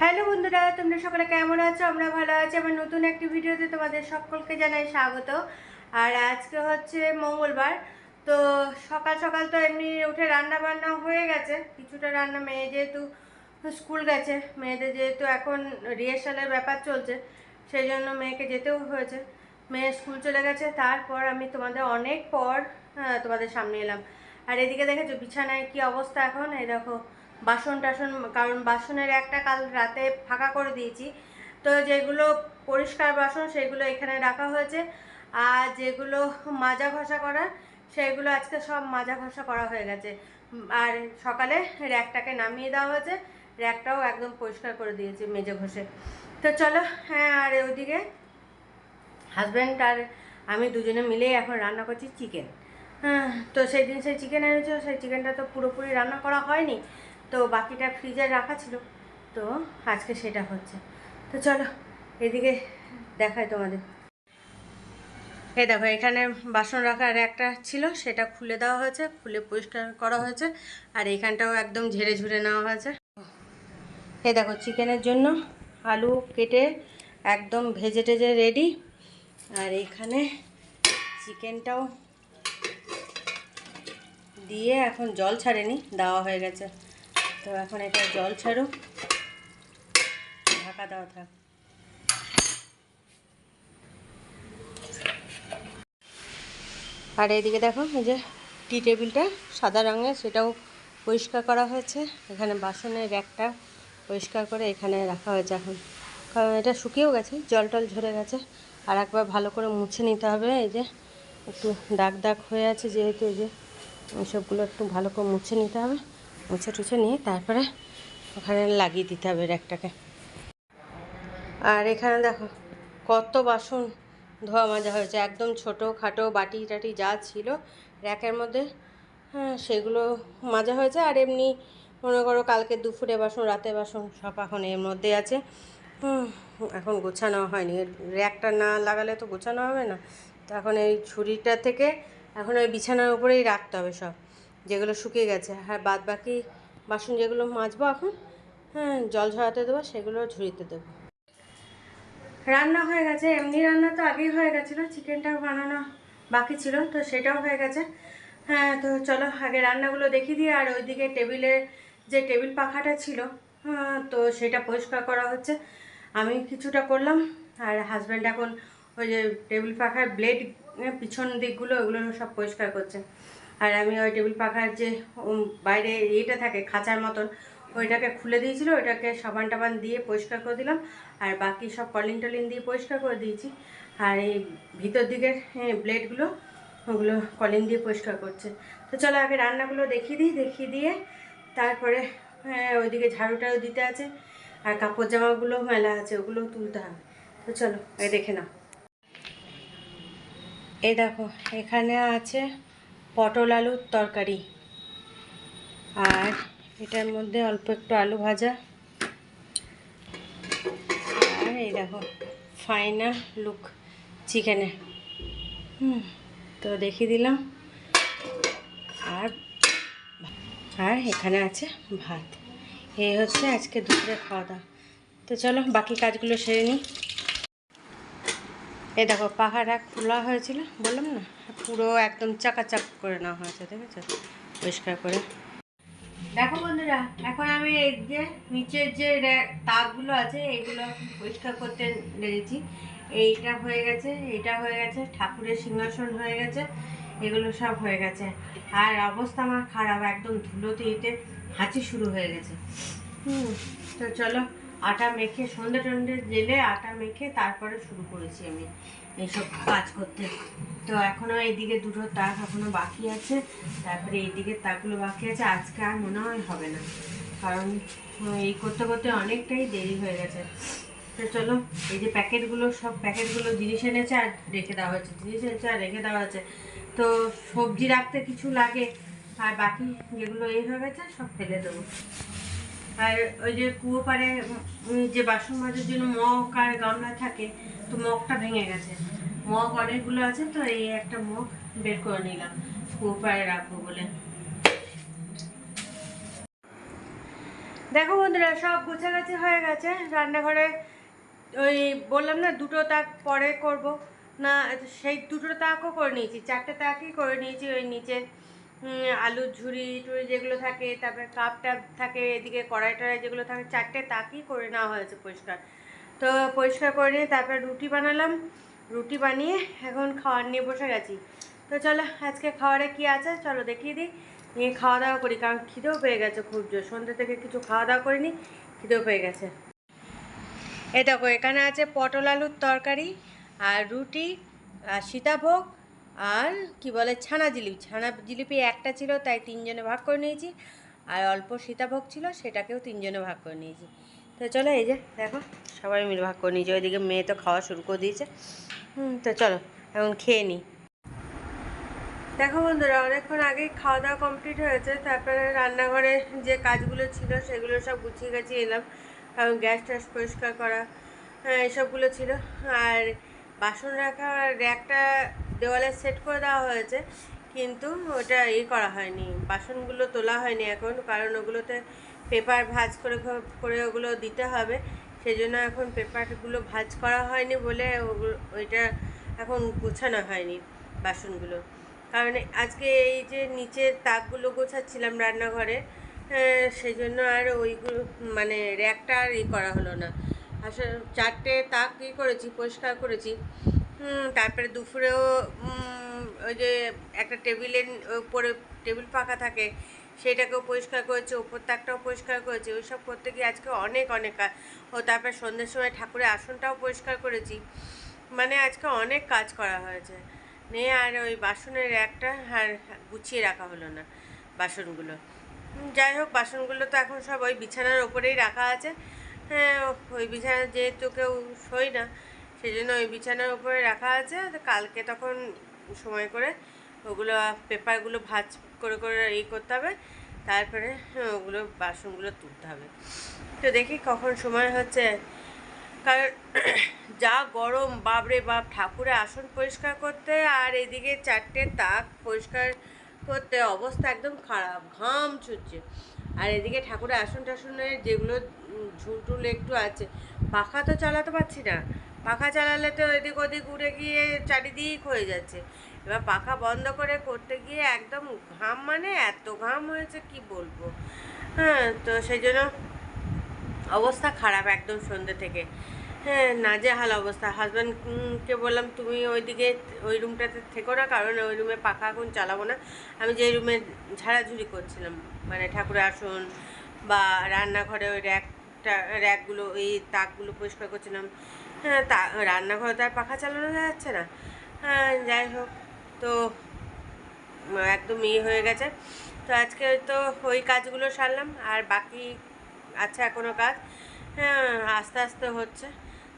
Hello বন্ধুরা, তোমরা সকলে কেমন আছো? আমরা ভালো আছি। আমার নতুন একটি ভিডিওতে তোমাদের সকলকে জানাই স্বাগত। আর আজকে হচ্ছে মঙ্গলবার, তো সকাল সকাল তো এমনি উঠে রান্না বান্না হয়ে গেছে। কিছুটা রান্না, মেয়ে যেহেতু স্কুল গেছে, মেয়েদের যেহেতু এখন রিহার্সালের ব্যাপার চলছে, সেই জন্য মেয়েকে যেতেও হয়েছে। মেয়ে স্কুল চলে গেছে, তারপর আমি তোমাদের অনেক পর তোমাদের সামনে এলাম। আর এদিকে দেখেছ বিছানায় কি অবস্থা এখন? এই দেখো বাসন টাসন, কারণ বাসনের একটা কাল রাতে ফাঁকা করে দিয়েছি। তো যেগুলো পরিষ্কার বাসন, সেগুলো এখানে রাখা হয়েছে। আর যেগুলো মাজা ঘষা করা, সেগুলো আজকে সব মাজা ঘষা করা হয়ে গেছে। আর সকালে র্যাকটাকে নামিয়ে দেওয়া হয়েছে। র্যাকটাও একদম পরিষ্কার করে দিয়েছি মেজে ঘষে। তো চলো হ্যাঁ আর ওইদিকে হাজব্যান্ড আর আমি দুজনে মিলেই এখন রান্না করছি চিকেন। হ্যাঁ তো সেই দিন সেই চিকেন এনেছিল, সেই চিকেনটা তো পুরোপুরি রান্না করা হয়নি। তো বাকিটা ফ্রিজে রাখা ছিল। তো আজকে সেটা হচ্ছে। তো চলো, এদিকে দেখায় তোমাদের। এই দেখো, এখানে বাসন রাখার একটা ছিল, সেটা খুলে দেওয়া হয়েছে, খুলে পরিষ্কার করা হয়েছে, আর এইখানটাও একদম ঝেড়ে ঝুড়ে নেওয়া হয়েছে। এই দেখো, চিকেনের জন্য আলু কেটে একদম ভেজে টেজে রেডি আর এখানে চিকেনটাও দিয়ে এখন জল ছাড়েনি, দেওয়া হয়ে গেছে। তো এখন এটা জল ছাড়ুক ঢাকা দেওয়া থাক। আর এইদিকে দেখো, এই যে টি টেবিলটা সাদা রঙের, সেটাও পরিষ্কার করা হয়েছে। এখানে বাসনের র্যাকটা পরিষ্কার করে এখানে রাখা হয়েছে এখন। কারণ এটা শুকিয়েও গেছে, জল টল ঝরে গেছে। আর একবার ভালো করে মুছে নিতে হবে, এই যে একটু দাগ দাগ হয়ে আছে যেহেতু, এই যে সবগুলো একটু ভালো করে মুছে নিতে হবে। মুছে টুছে নিয়ে তারপরে ওখানে লাগিয়ে দিতে হবে র্যাকটাকে। আর এখানে দেখো, কত বাসন ধোয়া মাজা হয়েছে। একদম ছোট, খাটো, বাটি টাটি যা ছিল র্যাকের মধ্যে হ্যাঁ সেগুলো মাজা হয়েছে। আর এমনি মনে করো কালকে দুপুরে বাসন, রাতে বাসন সব এখন এর মধ্যে আছে। এখন গোছানো হয়নি। র্যাকটা না লাগালে তো গোছানো হবে না। তো এখন এই ছুরিটা থেকে এখন ওই বিছানার উপরেই রাখতে হবে সব। যেগুলো শুকিয়ে গেছে। আর বাদ বাকি বাসন যেগুলো মাজবো এখন হ্যাঁ জল ঝরাতে দেবো সেগুলো ঝুড়িতে দেবো। রান্না হয়ে গেছে। এমনি রান্না তো আগেই হয়ে গেছিল চিকেনটাও বানানো বাকি ছিল তো সেটাও হয়ে গেছে। হ্যাঁ তো চলো আগে রান্নাগুলো দেখিয়ে দিয়ে আর ওইদিকে টেবিলে যে টেবিল পাখাটা ছিল হ্যাঁ, তো সেটা পরিষ্কার করা হচ্ছে। আমি কিছুটা করলাম আর হাজব্যান্ড এখন ওই যে টেবিল পাখার ব্লেড পিছন দিকগুলো ওগুলো সব পরিষ্কার করছে। আর আমি ওই টেবিল পাখার যে বাইরে ইয়েটা থাকে খাঁচার মতন ওইটাকে খুলে দিয়েছিল ওইটাকে সাবান টাবান দিয়ে পরিষ্কার করে দিলাম আর বাকি সব কলিন টলিন দিয়ে পরিষ্কার করে দিয়েছি। আর এই ভিতর দিকের ব্লেডগুলো ওগুলো কলিন দিয়ে পরিষ্কার করছে। তো চলো আগে রান্নাগুলো দেখিয়ে দিই দেখিয়ে দিয়ে তারপরে হ্যাঁ, ওইদিকে ঝাড়ুটাও দিতে আছে আর কাপড় জামাগুলো মেলা আছে ওগুলো তুলতে হবে। তো চলো এই দেখে নাও। এই দেখো এখানে আছে পটল আলুর তরকারি। আর এটার মধ্যে অল্প একটু আলু ভাজা। আর এই দেখো ফাইনাল লুক চিকেনে হুম, তো দেখিয়ে দিলাম। আর আর এখানে আছে ভাত। এই হচ্ছে আজকে দুপুরে খাওয়া দাওয়া। তো চলো বাকি কাজগুলো সেরে নিই। এই দেখো, পাহাড় এক খোলা হয়েছিল, বললাম না? পুরো একদম চাকাচাক করে নেওয়া হয়েছে দেখেছ পরিষ্কার করে। দেখো বন্ধুরা, এখন আমি এই যে নিচের যে তাকগুলো আছে, এইগুলো পরিষ্কার করতে লেগেছি এইটা হয়ে গেছে, এটা হয়ে গেছে, ঠাকুরের সিংহাসন হয়ে গেছে, এগুলো সব হয়ে গেছে। আর অবস্থা আমার খারাপ, একদম ধুলোতে এতে হাঁচি শুরু হয়ে গেছে। হুম, তো চলো আটা মেখে সন্ধে টন্ধে জেলে আটা মেখে তারপরে শুরু করেছি আমি এইসব কাজ করতে। তো এখনও এইদিকে দুটো তাক এখনও বাকি আছে, তারপরে এইদিকে তাকগুলো বাকি আছে। আজকে আর মনে হয় হবে না, কারণ এই করতে করতে অনেকটাই দেরি হয়ে গেছে। তো চলো, এই যে প্যাকেটগুলো, সব প্যাকেটগুলো জিনিস এনেছে আর রেখে দেওয়া হয়েছে, জিনিস এনেছে আর রেখে দেওয়া হয়েছে। তো সবজি রাখতে কিছু লাগে, আর বাকি যেগুলো এই হয়ে গেছে সব ফেলে দেবো। আর ওই যে কুয়ো পাড়ে যে বাসন মাজার জন্য মগ আর গামলা থাকে, তো মগটা ভেঙে গেছে। মগ অনেকগুলো আছে, তো এই একটা মগ বের করে নিলাম। কুয়ো পাড়ে রাখব বলে। দেখো বন্ধুরা, সব গুছাগাছি হয়ে গেছে। রান্নাঘরে ওই বললাম না, দুটো তাক পরে করব। না, সেই দুটো তাকও করে নিয়েছি, চারটে তাকই করে নিয়েছি ওই নিচে। আলুর ঝুড়ি টুড়ি যেগুলো থাকে, তারপরে কাপ টাপ থাকে এদিকে, কড়াই টড়াই যেগুলো থাকে, চারটে তাকই করে নেওয়া হয়েছে পরিষ্কার। তো পরিষ্কার করে নিয়ে তারপরে রুটি বানালাম। রুটি বানিয়ে এখন খাওয়ার নিয়ে বসে গেছি। তো চলো, আজকে খাওয়ারে কি আছে? চলো দেখিয়ে দিই। নিয়ে খাওয়া দাওয়া করি, কারণ খিদেও পেয়ে গেছে খুব জোর। সন্ধ্যে থেকে কিছু খাওয়া দাওয়া করিনি, খিদেও পেয়ে গেছে। এই দেখো, এখানে আছে পটল আলুর তরকারি, আর রুটি, আর সীতাভোগ আর কি বলে ছানা জিলিপি। ছানা জিলিপি একটা ছিল তাই তিনজনে ভাগ করে নিয়েছি। আর অল্প সীতাভোগ ছিল সেটাকেও তিনজনে ভাগ করে নিয়েছি। তো চলো এই যে দেখো সবাই মিলে ভাগ করে নিয়েছি। ওইদিকে মেয়ে তো খাওয়া শুরু করে দিয়েছে। হুম তো চলো এখন খেয়ে নিই। দেখো বন্ধুরা অনেকক্ষণ আগেই খাওয়া দাওয়া কমপ্লিট হয়েছে। তারপরে রান্নাঘরে যে কাজগুলো ছিল সেগুলো সব গুছিয়ে গেছে এলাম। কারণ গ্যাস ট্যাস পরিষ্কার করা হ্যাঁ, এসবগুলো ছিল। আর বাসন রাখা র্যাকটা দেওয়ালে সেট করে দেওয়া হয়েছে, কিন্তু ওটা ই করা হয়নি। বাসনগুলো তোলা হয়নি এখন, কারণ ওগুলোতে পেপার ভাঁজ করে করে ওগুলো দিতে হবে। সেই জন্য এখন পেপারগুলো ভাঁজ করা হয়নি বলে ওইটা এখন গোছানো হয়নি বাসনগুলো। কারণ আজকে এই যে নিচের তাকগুলো গোছাচ্ছিলাম রান্নাঘরে সেই জন্য আর ওইগুলো মানে র্যাকটা আর ই করা হলো না। আসলে চারটে তাক ই করেছি, পরিষ্কার করেছি। তারপরে দুপুরেও ওই যে একটা টেবিলের উপরে টেবিল ফাঁকা থাকে, সেটাকেও পরিষ্কার করেছে, ওপর তাকটাও পরিষ্কার করেছে ওই সব করতে গিয়ে আজকে অনেক অনেক কাজ ও তারপরে সন্ধ্যের সময় ঠাকুরের আসনটাও পরিষ্কার করেছি। মানে আজকে অনেক কাজ করা হয়েছে। নিয়ে আর ওই বাসনের একটা আর গুছিয়ে রাখা হলো না বাসনগুলো। যাই হোক, বাসনগুলো তো এখন সব ওই বিছানার ওপরেই রাখা আছে। হ্যাঁ ওই বিছানা যেহেতু কেউ শোয় না সেই জন্য ওই বিছানার উপরে রাখা আছে। কালকে তখন সময় করে ওগুলো, পেপারগুলো ভাজ করে করে ই করতে হবে। তারপরে ওগুলো, বাসনগুলো তুলতে হবে। তো দেখি কখন সময় হচ্ছে। কারণ যা গরম, বাপরে বাপ, ঠাকুরের আসন পরিষ্কার করতে আর এদিকে চারটে তাক পরিষ্কার করতে অবস্থা একদম খারাপ, ঘাম ছুটছে। আর এদিকে ঠাকুরের আসন টাসনের যেগুলো ঝুল ঝুলটুল একটু আছে, পাখা তো চালাতে পারছি না। পাখা চালালে তো এদিক ওদিক উড়ে গিয়ে চারিদিক হয়ে যাচ্ছে। এবার পাখা বন্ধ করে করতে গিয়ে একদম ঘাম মানে এত ঘাম হয়েছে, কি বলব? হ্যাঁ তো সেই জন্য অবস্থা খারাপ একদম সন্ধ্যে থেকে। হ্যাঁ নাজেহাল অবস্থা। হাজব্যান্ডকে বললাম, তুমি ওইদিকে, ওই রুমটাতে থেকো না, কারণ ওই রুমে পাখা এখন চালাবো না। আমি যে রুমে ঝাড়াঝুড়ি করছিলাম মানে ঠাকুরের আসন বা রান্নাঘরে ওই র্যাকটা র্যাকগুলো ওই তাকগুলো পরিষ্কার করছিলাম। হ্যাঁ তা, রান্নাঘরে তো আর পাখা চালানো যাচ্ছে না। হ্যাঁ যাই হোক, তো, একদম ইয়ে হয়ে গেছে। তো আজকে তো, ওই কাজগুলো সারলাম, আর বাকি আছে এখনও কাজ। হ্যাঁ আস্তে আস্তে হচ্ছে।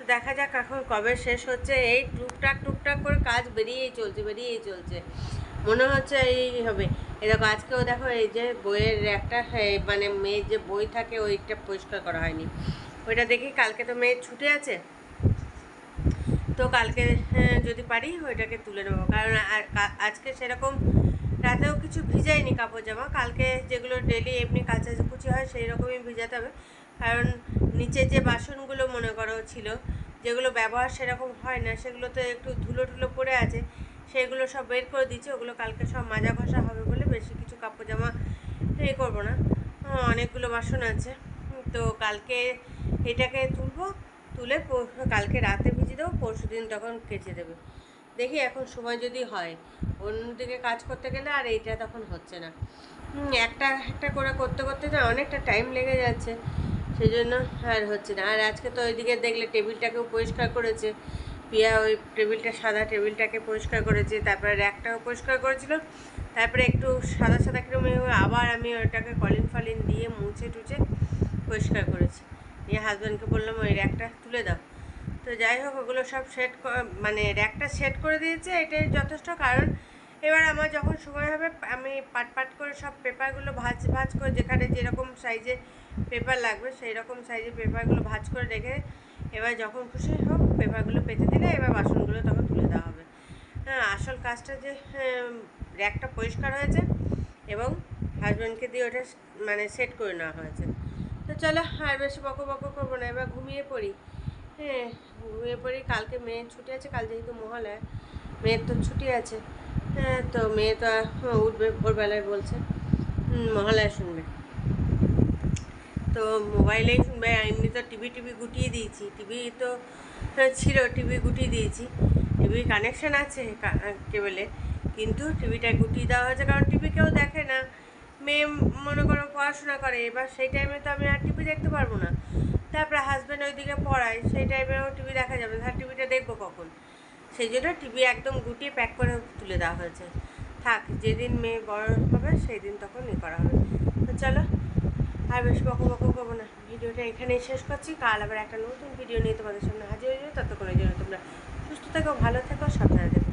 তো দেখা যাক এখন কবে শেষ হচ্ছে। এই টুকটাক টুকটাক করে কাজ বেরিয়েই চলছে বেরিয়েই চলছে। মনে হচ্ছে এই হবে। এই দেখো, আজকেও দেখো এই যে বইয়ের একটা মানে মেয়ের যে বই থাকে, ওইটা পরিষ্কার করা হয়নি। ওইটা দেখি কালকে তো মেয়ের ছুটি আছে। তো কালকে যদি পারি ওইটাকে তুলে নেব। কারণ আজকে সেরকম রাতেও কিছু ভিজাইনি কাপড় জামা। কালকে যেগুলো ডেলি এমনি কাচাকুচি হয় সেই রকমই ভিজাতে হবে। কারণ নিচে যে বাসনগুলো মনে করো ছিল, যেগুলো ব্যবহার সেরকম হয় না সেগুলো তো একটু ধুলো ধুলো পড়ে আছে, সেগুলো সব বের করে দিচ্ছি, ওগুলো কালকে সব মাজা ঘষা হবে বলে বেশি কিছু কাপড় জামা এ করব না। অনেকগুলো বাসন আছে, তো কালকে এটাকে তুলবো, তুলে কালকে রাতে ভিজিয়ে দেবো, পরশু দিন তখন কেচে দেবে। দেখি এখন সময় যদি হয়, অন্যদিকে কাজ করতে গেলে আর এইটা তখন হচ্ছে না। একটা একটা করে করতে করতে না অনেকটা টাইম লেগে যাচ্ছে। সেই জন্য আর হচ্ছে না। আর আজকে তো ওইদিকে দেখলে টেবিলটাকেও পরিষ্কার করেছে। পিয়া ওই টেবিলটা, সাদা টেবিলটাকে পরিষ্কার করেছে, তারপরে র্যাকটাও পরিষ্কার করেছিল। তারপরে একটু সাদা সাদা কিরম আবার আমি ওইটাকে কলিন ফালিন দিয়ে মুছে টুছে পরিষ্কার করেছি। দিয়ে হাজব্যান্ডকে বললাম, ওই র্যাকটা তুলে দাও। তো যাই হোক, ওগুলো সব সেট মানে র্যাকটা সেট করে দিয়েছে, এটাই যথেষ্ট। কারণ এবার আমার যখন সময় হবে, আমি পাট পাট করে সব পেপারগুলো ভাজ ভাজ করে যেখানে যেরকম সাইজে পেপার লাগবে সেই রকম সাইজের পেপারগুলো ভাজ করে রেখে এবার যখন খুশি হোক পেপারগুলো পেতে দিলে এবার বাসনগুলো তখন তুলে দেওয়া হবে। হ্যাঁ আসল কাজটা যে র্যাকটা পরিষ্কার হয়েছে এবং হাজব্যান্ডকে দিয়ে ওটা মানে সেট করে নেওয়া হয়েছে। তো চলো আর বেশি বকো বকো করব না এবার ঘুমিয়ে পড়ি। হ্যাঁ ঘুমিয়ে পড়ি কালকে মেয়ের ছুটি আছে কাল যেহেতু মহালয়া মেয়ের তো ছুটি আছে। হ্যাঁ তো মেয়ে তো হ্যাঁ, উঠবে ভোরবেলায় বলছে। মহালয়া শুনবে তো মোবাইলে এমনি তো টিভি টিভি গুটিয়ে দিয়েছি। টিভি তো হ্যাঁ, ছিল টিভি গুটিয়ে দিয়েছি। টিভি কানেকশান আছে কেবলে। কিন্তু টিভিটা গুটিয়ে দেওয়া হয়েছে কারণ টিভি কেউ দেখে না। মেয়ে মনে করো পড়াশোনা করে এবার সেই টাইমে তো আমি আর টিভি দেখতে পারব না। তারপরে হাজব্যান্ড ওইদিকে পড়ায় সেই টাইমেও টিভি দেখা যাবে না টিভিটা দেখব কখন? সেই জন্য টিভি একদম গুটিয়ে প্যাক করে তুলে দেওয়া হয়েছে। থাক যেদিন মেয়ে বড় হবে সেই দিন তখন ই করা হবে। তো চলো। আর বেশ বকো বকো করব না। ভিডিওটা এখানেই শেষ করছি। কাল আবার একটা নতুন ভিডিও নিয়ে তোমাদের সামনে হাজির হয়ে যাবে। ততক্ষণের জন্য তোমরা সুস্থ থেকো, ভালো থেকো, সাবধানে থেকো।